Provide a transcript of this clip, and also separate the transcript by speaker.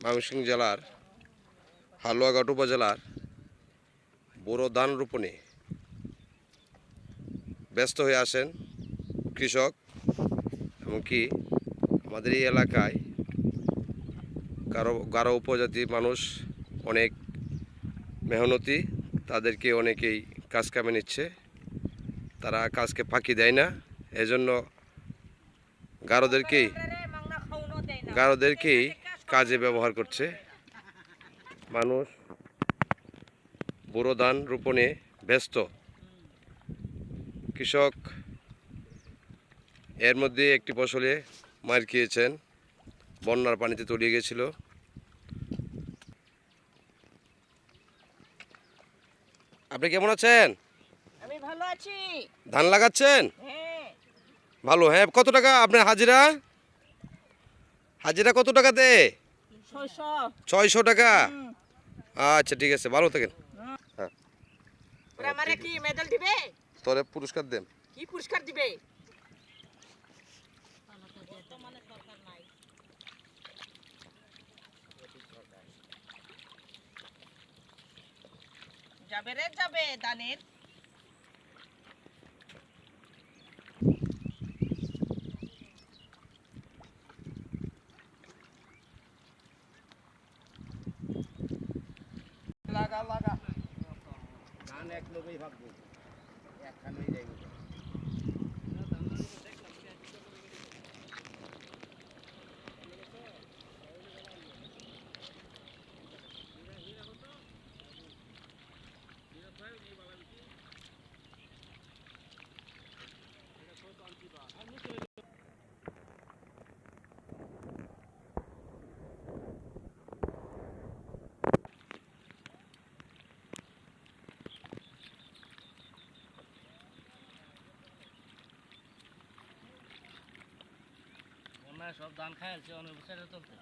Speaker 1: ময়মনসিংহ জেলার হালুয়াঘাট উপজেলার বোরো ধান রোপণে ব্যস্ত হয়ে আসেন কৃষক এমনকি আমাদের এই এলাকায় গারো গারো উপজাতি মানুষ অনেক মেহনতি, তাদেরকে অনেকেই কাজ কামে নিচ্ছে। তারা কাজকে ফাঁকি দেয় না। এজন্য গারোদেরকেই গারোদেরকেই কাজে ব্যবহার করছে। মানুষ বোরো ধান রোপণে ব্যস্ত। কৃষক এর মধ্যে একটি ফসলে মার খেয়েছেন। বন্যার পানিতে তলিয়ে গেছিল। আপনি কেমন আছেন?
Speaker 2: আমি ভালো আছি।
Speaker 1: ধান লাগাচ্ছেন?
Speaker 2: হ্যাঁ।
Speaker 1: ভালো হ্যাঁ। কত টাকা আপনার হাজিরা? হাজিরা কত টাকা দে
Speaker 2: ছয়শো
Speaker 1: টাকা? আচ্ছা ঠিক আছে ভালো থাকেন। হ্যাঁ।
Speaker 2: কি মেডেল দিবে?
Speaker 1: তোরে পুরস্কার দেন।
Speaker 2: কি পুরস্কার দিবে? যাবে রে যাবে দানের।
Speaker 3: লাগা লাগা। ধান এক লোকই ভাববো। একখানেই সব ধান খায় খাইছে অনেক বছর চলতে।